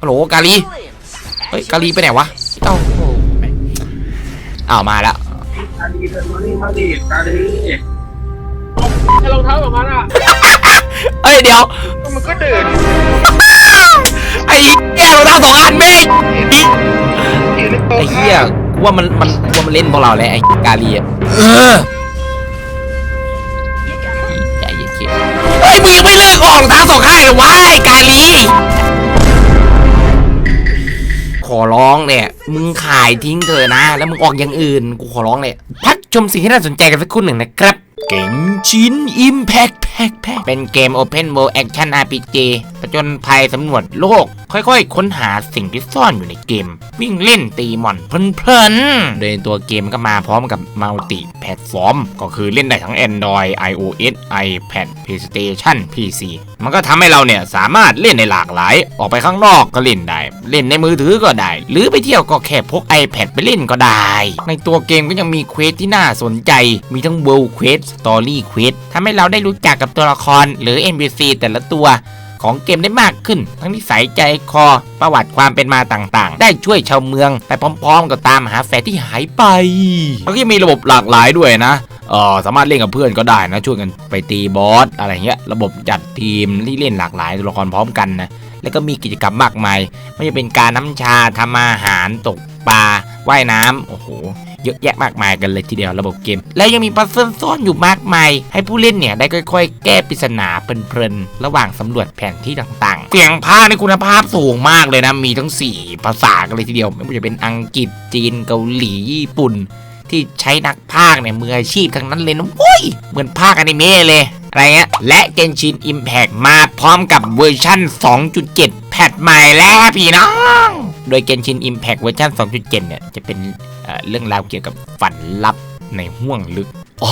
ฮัลโหลกาลีเฮ้ยกาลีไปไหนวะเอ้าโอ้แม่งอ้าวมาแล้วกาลีเป็นมานี่มาดิกาลีไอ้รองเท้าของมันอะเอ้ยเดี๋ยวมันก็เดินไอ้เหี้ยเราทั้งสองอันแม่งยืนในโต๊ะไอ้เหี้ยกูว่ามันมันกูว่ามันเล่นพวกเราแล้วไอ้กาลีอะเออใจเย็นๆเฮ้ยมึงยังไม่เลิกออกทางสองข้างเลยวะไอ้กาลีขอ ร้องเนี่ย มึงขายทิ้งเถอะนะ แล้วมึงออกอย่างอื่น กูขอร้องเลย พักชมสิ่งที่น่าสนใจกันสักครู่หนึ่งนะครับ เก่งชินอิมแพคแพคแพคเป็นเกม Open World Action RPG ผจญภัยสำรวจโลก ค่อยๆ ค้นหาสิ่งที่ซ่อนอยู่ในเกม วิ่งเล่นตีหมอนเพลินๆ โดยตัวเกมก็มาพร้อมกับมัลติแพลตฟอร์ม ก็คือเล่นได้ทั้ง Android iOS iPad PlayStation PC มันก็ทำให้เราเนี่ย สามารถเล่นในหลากหลาย ออกไปข้างนอกก็เล่นได้ เล่นในมือถือก็ได้ หรือไปเที่ยวก็แค่พก iPad ไปเล่นก็ได้ ในตัวเกมก็ยังมีเควสที่น่าสนใจ มีทั้ง World Quest Story Quest ทำให้เราได้รู้จักกับตัวละครหรือ NPC แต่ละตัวของเกมได้มากขึ้น ทั้งนิสัยใจคอประวัติความเป็นมาต่างๆ ได้ช่วยชาวเมือง ไปพร้อมๆ กับตามหาแฟที่หายไปมันก็ยังมีระบบหลากหลายด้วยนะ เออสามารถเล่นกับเพื่อนก็ได้นะช่วยกันไปตีบอสอะไรเงี้ยระบบจัดทีมที่เล่นหลากหลายตัวละครพร้อมกันนะแล้วก็มีกิจกรรมมากมายไม่ว่าจะเป็นการน้ำชาทำอาหารตกปลาว่ายน้ำโอ้โหเยอะแยะมากมายกันเลยทีเดียวระบบเกม และยังมีปัซเซิลซ่อนอยู่มากมาย ให้ผู้เล่นเนี่ยได้ค่อยๆ แก้ปริศนาเพลินๆระหว่างสำรวจแผนที่ต่างๆเสียงภาคในคุณภาพสูงมากเลยนะ มีทั้ง 4 ภาษากันเลยทีเดียว ไม่ว่าจะเป็นอังกฤษจีนเกาหลีญี่ปุ่น ที่ใช้นักพากเนี่ยมืออาชีพทั้งนั้นเลยนะโว้ยเหมือนภาคอนิเมะเลยอะไรเงี้ยและ Genshin Impact มาพร้อมกับเวอร์ชั่น 2.7 แพทใหม่แล้วพี่น้องโดย Genshin Impact เวอร์ชัน2.7 เนี่ย จะเป็นเเรื่องราวเกี่ยวกับฝันลับในห้วงลึกอ๋อ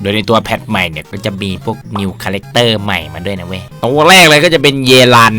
โดยในตัวแพทใหม่เนี่ย ก็จะมีพวก New Character ใหม่มาด้วยนะเว้ย ตัวแรกเลยก็จะเป็นเยลัน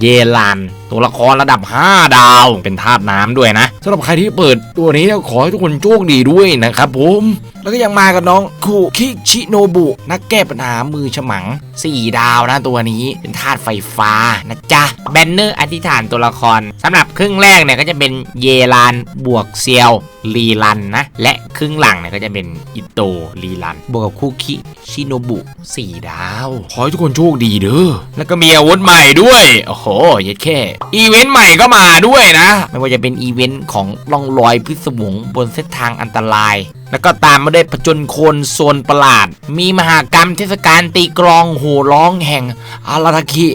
เยลันตัวละครระดับ 5 ดาว เป็นธาตุน้ำด้วยนะสำหรับใครที่เปิดตัวนี้ขอให้ทุกคนโชคดีด้วยนะครับผมแล้วก็ยังมากับน้องคูคิชิโนบุนักแก้ปัญหามือฉมัง 4 ดาวนะตัวนี้เป็นธาตุไฟฟ้านะจ๊ะแบนเนอร์อธิษฐานตัวละครสำหรับครึ่งแรกเนี่ยก็จะเป็นเยลานบวกเซียวลีลันนะ และครึ่งหลังเนี่ยก็จะเป็นอิโตลีลัน บวกกับคุคิชิโนบุ 4 ดาว ขอให้ทุกคนโชคดีเด้อแล้วก็มีอาวุธใหม่ด้วย โอ้โหเย็ดแค่อีเวนต์ใหม่ก็มาด้วยนะ ไม่ว่าจะเป็นอีเวนต์ของล่องลอยพิศวงบนเส้นทางอันตราย แล้วก็ตามมาด้วยผจญโคนโซนประหลาด มีมหากรรมเทศกาลตีกลองโห่ร้องแห่งอาราทาคิ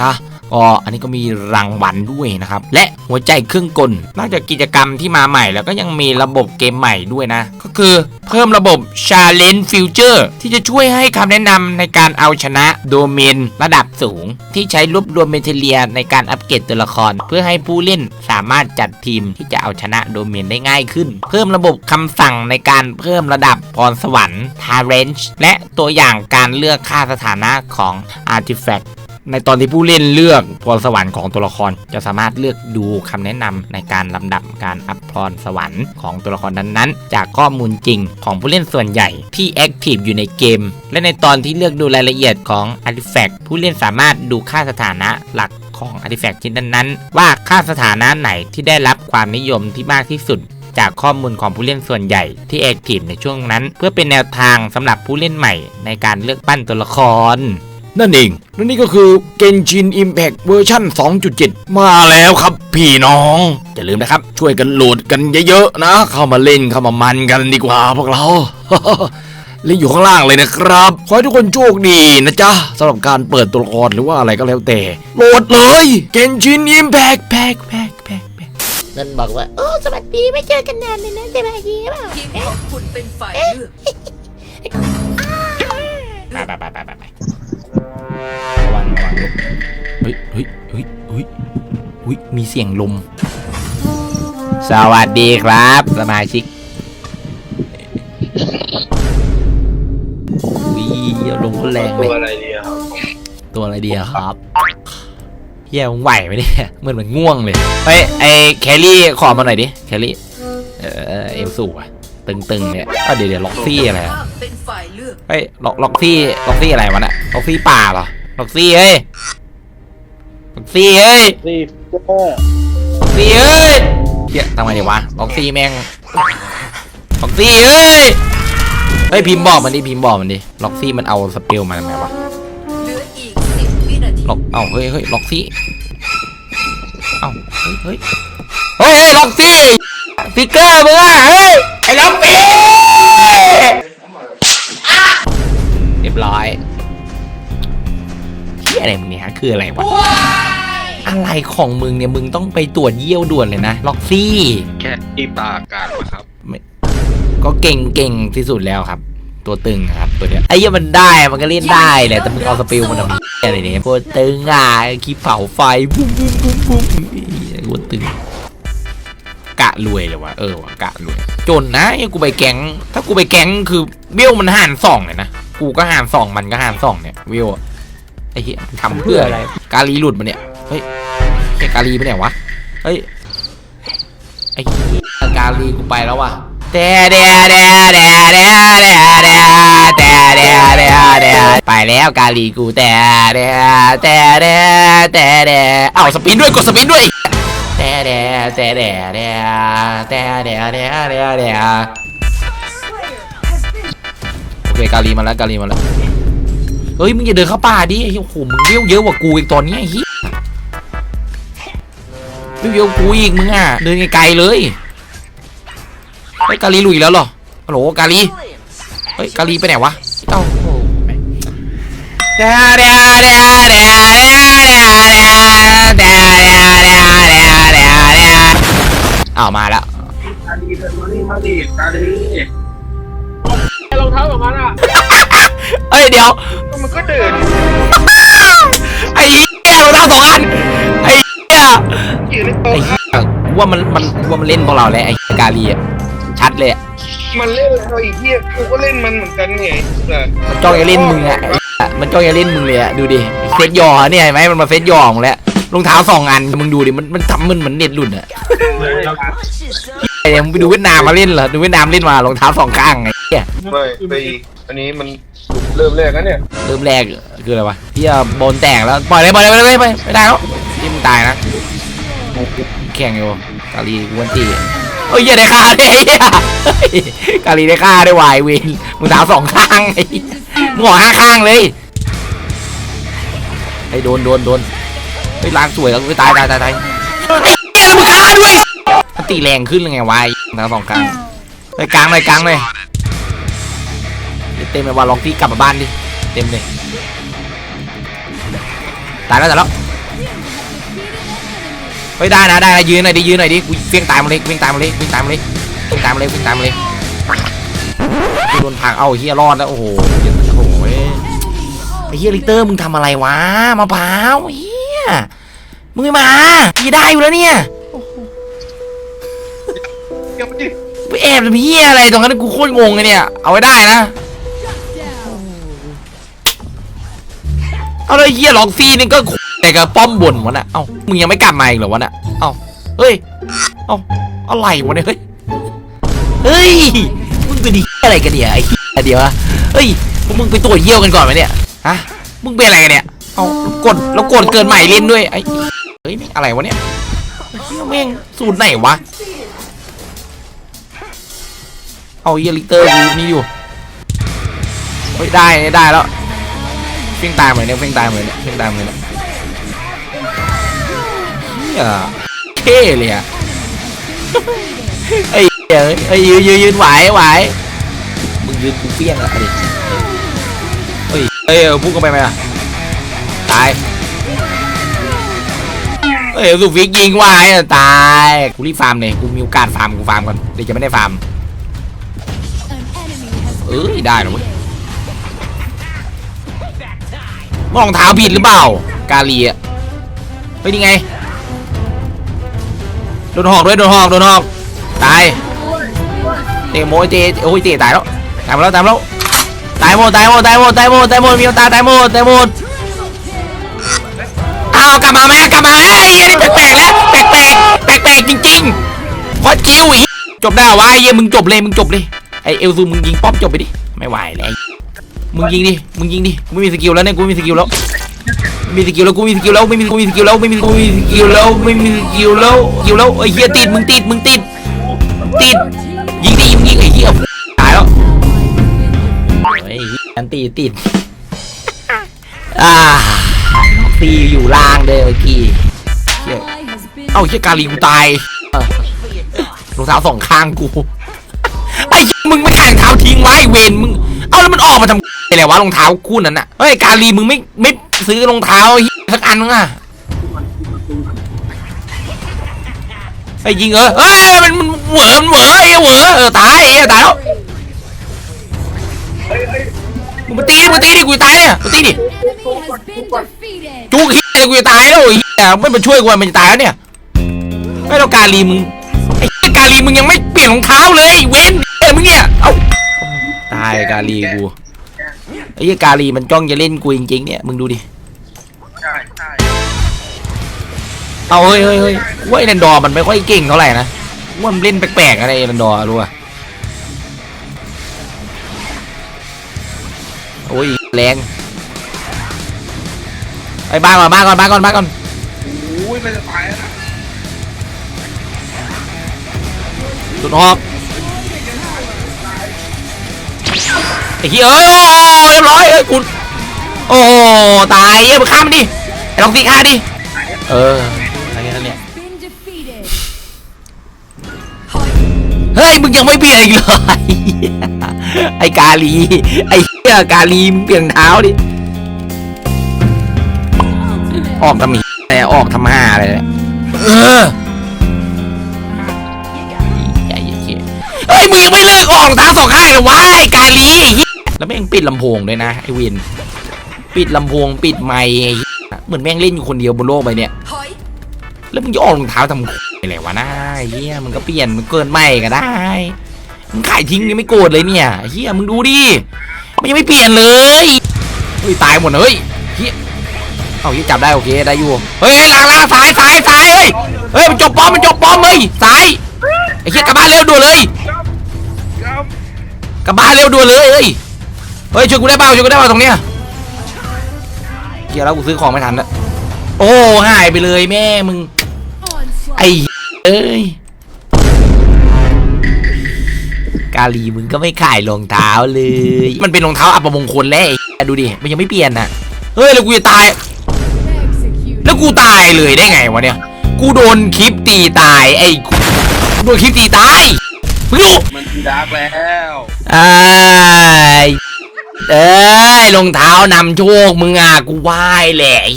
นะ ก็อันนี้ก็มีรางวัลด้วยนะครับ และหัวใจเครื่องกลนอกจากกิจกรรมที่มาใหม่แล้วก็ยังมีระบบเกมใหม่ด้วยนะ ก็คือเพิ่มระบบ Challenge Future ที่จะช่วยให้คำแนะนำในการเอาชนะโดเมนระดับสูง ที่ใช้รวบรวมเมเทเรียในการอัปเกรดตัวละคร เพื่อให้ผู้เล่นสามารถจัดทีมที่จะเอาชนะโดเมนได้ง่ายขึ้น เพิ่มระบบคำสั่งในการเพิ่มระดับพรสวรรค์ Talent และตัวอย่างการเลือกค่าสถานะของ Artifact ในตอนที่ผู้เล่นเลือกพรสวรรค์ของตัวละคร จะสามารถเลือกดูคำแนะนำในการลำดับการอัพพรสวรรค์ของตัวละครนั้นๆ จากข้อมูลจริงของผู้เล่นส่วนใหญ่ที่แอคทีฟอยู่ในเกม และในตอนที่เลือกดูรายละเอียดของ Artifact ผู้เล่นสามารถดูค่าสถานะหลักของ Artifact ชิ้นนั้นๆ ว่าค่าสถานะไหนที่ได้รับความนิยมที่มากที่สุดจากข้อมูลของผู้เล่นส่วนใหญ่ที่แอคทีฟในช่วงนั้น เพื่อเป็นแนวทางสำหรับผู้เล่นใหม่ในการเลือกปั้นตัวละคร นั่นเองและนี่ก็คือ Genshin Impact เวอร์ชัน2.7 มาแล้วครับพี่น้อง อย่าลืมนะครับ ช่วยกันโหลดกันเยอะๆนะ เข้ามาเล่นเข้ามามันกันดีกว่าพวกเรา ลิงก์อยู่ข้างล่างเลยนะครับ ขอให้ทุกคนโชคดีนะจ๊ะสำหรับการเปิดตัวละครหรือว่าอะไรก็แล้วแต่ โหลดเลย Genshin Impact แพ็คแพ็คแพ็คแพ็คนั่นบอกว่า โอ้สวัสดีไม่เจอกันนานเลยนะสบายดีหรือเปล่า ทีมของคุณเป็นฝ่ายเลือกไป มีเสียงลม สวัสดีครับ สมาชิกอุ้ยลมก็แรงเลตัวยอะไรดีอะครับตัวอะไรดีอะครับเฮียมึงไหวไหมเนี่ยเหมือนเหมือนง่วงเลยเฮ้ยไอแคลรี่ขอมาหน่อยดิแคลรี่เออเอลสูอะตึงๆเนี่ยอะเดี๋ยวเดี๋ยวล็อกซี่อะไรอะภาพเป็นฝ่ายเลือกเฮ้ยล็อกล็อกซี่ล็อกซี่อะไรวะน่ะล็อกซี่ป่าเหรอล็อกซี่เฮ้ยล็อกซี่เฮ้ยนี่ซี่ เอ้ยเฮียทำไงดีวะล็อกซี่แม่งล็อกซี่เอ้ยเฮ้ยพิมพ์บอกมันดิพิมพ์บอกมันดิล็อกซี่มันเอาสเปลมาทำไมวะเหลืออีกสิบวินาทีล็อกเอ้าเฮ้ยเฮ้ยล็อกซี่เอ้าเฮ้ยเฮ้ยเฮ้ยเฮ้ยล็อกซี่ฟิกเกอร์มึงอะเฮ้ยไอ้ล็อกซี่เรียบร้อยเฮียอะไรมึงเนี่ยฮะคืออะไรวะ อะไรของมึงเนี่ยมึงต้องไปตรวจเยี่ยวด่วนเลยนะล็อกซี่ แค่อีปากอากาศนะครับ ก็เก่งเก่งที่สุดแล้วครับ ตัวตึงครับตัวเนี้ยไอ้เหี้ยมันได้มันก็เล่นได้แหละแต่มึงเอาสปิลมันทำอะไรเนี่ยตัวตึงอะคลิปเผาไฟบุ้มบุ้มบุ้มบุ้มตัวตึงกะรวยเลยวะเออวะกะรวย จนนะไอ้กูไปแก๊ง ถ้ากูไปแก๊งคือเวลมันหารสองเลยนะกูก็หารสองมันก็หารสองเนี่ยเวลอะไอ้เหี้ยทำเพื่ออะไร กาลีหลุดมาเนี่ย เฮ้ยไอ้กาลีไปไหนวะ เฮ้ย ไอ้กาลีกูไปแล้วว่ะแต่เดเดเดเดเดเดแต่เดเดเดไปแล้วกาลีกูแต่เดแต่เดแต่เดเอ้าสปินด้วยกดสปินด้วยแต่เดแต่เดเดแต่เดเดเดเดโอเคกาลีมาแล้วกาลีมาแล้วเฮ้ยมึงอย่าเดินเข้าป่าดิโอ้โหมึงเลี้ยวเยอะกว่ากูอีกตอนนี้ไอ้ หี้ยเลี้ยวเยอะกว่ากูอีกมึงอะเดินไกลๆเลยเฮ้ยกาลีลุยแล้วเหรอฮัลโหลกาลีเฮ้ยกาลีไปไหนวะเอ้าโอ้โหแม่งเดาเดาเดาเดาเดาเดาเดาเดาเดาเดาเดาเดาอ้าวมาแล้วตาดีเธอมานี่มาดีตาดีรองเท้าแบบนั้นอะเฮ้ยเดี๋ยวมันก็เดินไอ้เหี้ยเราทั้งสองอันไอ้เหี้ย อยู่ในโต๊ะไอ้เหี้ยกูว่ามันมันกูว่ามันเล่นพวกเราแล้วไอ้เหี้ยกาลีอะชัดเลยอะมันเล่นแล้วอีกเหี้ยกูก็เล่นมันเหมือนกันไงแต่มันจ้องจะเล่นมึงอะไอ้เหี้ยมันจ้องจะเล่นมึงเลยอะดูดิเซตยอเนี่ยเห็นไหมมันมาเซตยอของแล้วรองเท้าสองอันมึงดูดิมันมันทำมันเหมือนเน็ตหลุดอะไอ้ยังไปดูเวียดนามมาเล่นเหรอดูเวียดนามเล่นมารองเท้าสองข้างไงเหี้ย ไม่ไปอีกอันนี้มันเริ่มแรกนะเนี่ย เริ่มแรกคืออะไรวะเฮียโบนแตกแล้ว ปล่อยเลยปล่อยเลยไปเลยไปไม่ได้แล้ว ที่มึงตายนะแข่งอยู่กาลีกวนตีเฮ้ยเหี้ยได้ฆ่าได้เหี้ยกาลีได้ฆ่าได้วายเวนมึงเท้าสองข้างไอ้มึงหัวห้าข้างเลยไอ้โดนโดนโดนเฮ้ล้างสวยแล้วกูตายตายตายตายไอ้มึงฆ่าด้วยมันตีแรงขึ้นเลยไงวายเท้าสองข้างไปกลางเลยกลางเลยเต็มเลยว่าลองที่กลับมาบ้านดิเต็มเลยตายแล้วแตายแล้ว เฮ้ยได้นะได้นะยืนหน่อยดิยืนหน่อยดิกูเฟี้ยงตายมาเลยเฟี้ยงตายมาเลยเฟี้ยงตายมาเลยเฟี้ยงตายมาเลยเฟี้ยงตายมาเลยกูโดนพังเอาเฮียรอดแล้วโอ้โหเฮียโอ้ยไอ้เฮียลิเตอร์มึงทำอะไรวะมะพร้าวเฮียมึงไม่มาพี่ได้อยู่แล้วเนี่ยไปแอบทำเฮียอะไรตรงนั้นกูโคตรงงเลยเนี่ยเอาไว้ได้นะเอาแล้วไอ้เฮียหลอกซีนี่ก็ แต่กับป้อมบนวะน่ะเอ้ามึงยังไม่กลับมาอีกเหรอวะน่ะเอ้าเฮ้ยเอ้าอะไรวะเนี่ยเฮ้ยเฮ้ยมึงเป็นดีอะไรกันเนี่ยไอ้เหี้ยเดียวอะเฮ้ยพวกมึงไปตรวจเยี่ยวกันก่อนไหมเนี่ยฮะมึงเป็นอะไรกันเนี่ยเอ้ากดแล้วกดเกินใหม่เล่นด้วยไอ้เฮ้ยแม่งอะไรวะเนี่ยเหี้ยแม่งสูตรไหนวะเอาเฮียลิเตอร์กูนี่อยู่เฮ้ยได้ได้แล้วเพ่งตายเหมือนเนี่ยเพ่งตายเหมือนเนี่ยเพ่งตายเหมือนเนี่ย ยเท่เลยอะไอ้เหี้ยไอ้ยืนยืนยืนไหวไหวมึงยืนกูเปี้ยงอะดิเฮ้ยเฮ้ยเอาพุ่งกันไปไหมอะตายเฮ้ยสุฟิกยิงไหวอะตายกูรีบฟาร์มเลยกูมีโอกาสฟาร์มกูฟาร์มก่อนเดี๋ยวจะไม่ได้ฟาร์มเอ้ยได้เหรอเว้ยรองเท้าผิดหรือเปล่ากาลีอะเฮ้ยนี่ไง โดนหอกด้วยโดนหอกโดนหอกตายเตะโมยเตะโอ้ยเตะตายแล้วตายแล้วตายแล้วตายหมดตายหมดตายหมดตายหมดตายหมดมีตาตายหมดตายหมดอ้าวกลับมาไหมกลับมาเอ้ยอันนี้แปลกๆแล้วแปลกๆแปลกๆจริงๆวัดกิ้วอีกจบได้วะไอ้เหี้ยมึงจบเลยมึงจบเลยไอเอลซูมึงยิงป๊อปจบไปดิไม่ไหวแล้วไอมึงยิงดิมึงยิงดิกูไม่มีสกิลแล้วเนี่ยกูไม่มีสกิลแล้ว มีสกิลแล้วกูมีสกิลแล้วไม่มีกูมีสกิลแล้วไม่มีกูมีสกิลแล้วไม่มีสกิลแล้วสกิลแล้วไอ้เหี้ยติดมึงติดมึงติดติดยิงดิยิงยิงไอ้เหี้ยตายแล้วไอ้เหี้ยอันตีติดอ่าตีอยู่ล่างเลยเมื่อกี้เอ้าเหี้ยกาลีกูตายรองเท้าสองข้างกูไอ้มึงไม่ขายรองเท้าทิ้งไว้เวนมึงเอ้าแล้วมันออกมาทำอะไรวะรองเท้าคู่นั้นน่ะเฮ้ยกาลีมึงไม่ไม่ ซื้อรองเท้าสักอันนึงอะไอ้ยิงเออเอ้ยมันมันเหวอมันเหวอไอ้เหวอเออตายไอ้ตายแล้วมึงมาตีดิมึงมาตีดิกูจะตายเนี่ยมาตีดิจุกเฮียกูจะตายแล้วไอ้เฮียไม่มาช่วยกูมันจะตายแล้วเนี่ยไม่เรากาลีมึงไอ้กาลีมึงยังไม่เปลี่ยนรองเท้าเลยเว้นเอ้มึงเนี่ยเอ้าตายกาลีกู ไอ้เหี้ยกาลีมันจ้องจะเล่นกูจริงๆเนี่ยมึงดูดิใช่ใช่เอาเฮ้ยเฮ้ยเฮ้ยว่าไอ้นันดอร์มันไม่ค่อยเก่งเท่าไหร่นะว่ามันเล่นแปลกๆอะไรไอ้นันดอร์รู้ป่ะโอ้ยแรงไปบ้านก่อนบ้านก่อนบ้านก่อนบ้านก่อนโอ้ยมันจะตายแล้วนะสุดออก ไอ้เหี้ยเอ้ยโอ้เรียบร้อยเอ้ยคุณโอ้ตายเอ้ยมึงฆ่ามันดิไอ้ลองตีฆ่าดิเอออะไรกันเนี่ยเฮ้ยมึงยังไม่เปลี่ยนอีกเลยไอ้กาลีไอ้เหี้ยกาลีมึงเปลี่ยนเท้าดิออกทำไมแต่ออกทำห้าอะไรเนี่ยเออใหญ่เหี้ยเฮ้ยมึงยังไม่เลิกออกเท้าสองข้างเลยวะไอ้กาลีไอ้เหี้ย แล้วแม่งปิดลำโพงด้วยนะไอ้วิน ปิดลำโพงปิดไมค์ไอ้เหี้ยเหมือนแม่งเล่นอยู่คนเดียวบนโลกใบเนี้ยถอยแล้วมึงจะออกรองเท้าทำอะไรวะน้าเฮียมึงก็เปลี่ยนมึงเกินไม่ก็ได้มึงขายทิ้งยังไม่โกรธเลยเนี่ยเฮียมึงดูดิมันยังไม่เปลี่ยนเลยเฮ้ยตายหมดเลยเฮียเอาเฮียจับได้โอเคได้อยู่เฮ้ยเฮ้ยล้างล้างซ้ายซ้ายซ้ายเฮ้ยเฮ้ยมันจบป้อมมันจบป้อมเฮ้ยซ้ายไอ้เฮียกลับบ้านเร็วด่วนเลยครับกลับบ้านเร็วด่วนเลยเฮ้ย เฮ้ยช่วยกูได้เปล่าช่วยกูได้เปล่าตรงเนี้ยเฮียแล้วกูซื้อของไม่ทันละโอ้หายไปเลยแม่มึงไอ้เอ้ยกาลีมึงก็ไม่ขายรองเท้าเลย มันเป็นรองเท้าอัปมงคลแล้วไอ้ดูดิมันยังไม่เปลี่ยนน่ะเฮ้ยแล้วกูจะตาย แล้วกูตายเลยได้ไงวะเนี่ยกูโดนคลิปตีตายไอ้กูโดนคลิปตีตายมึงดูมันคือดาร์กแล้วไอ้ เอ้ยรองเท้านำโชคมึงอะกูไหว้แหละไอ้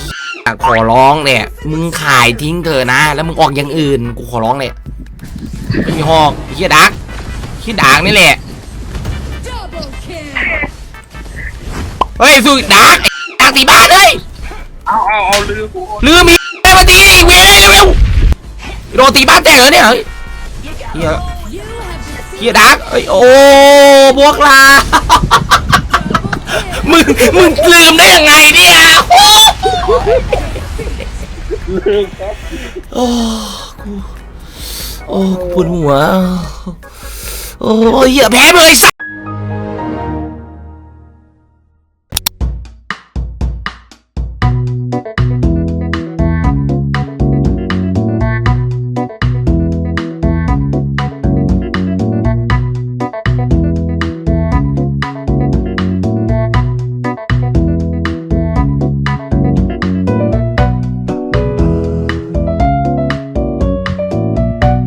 ขอร้องเนี่ย มึงขายทิ้งเถอะนะ แล้วมึงออกอย่างอื่น กูขอร้องเลยไม่มีหอกไอ้เฮียดักเฮียดักนี่แหละเฮ้ยสู้ดักไอ้ดักตีบ้านเฮ้ยเอาเอาเอาลืมกูลืมมีอะไรมาตีดิเวยเร็วๆโดนตีบ้านแตกเหรอเนี่ยเฮ้ยเฮียเฮียดักเฮ้ยโอ้พวกลา มึงมึงลืมได้ยังไงเนี่ยโอ้โอ้กูโอ้กูปวดหัว โอ้ยเหี้ยแพ้เลยสัส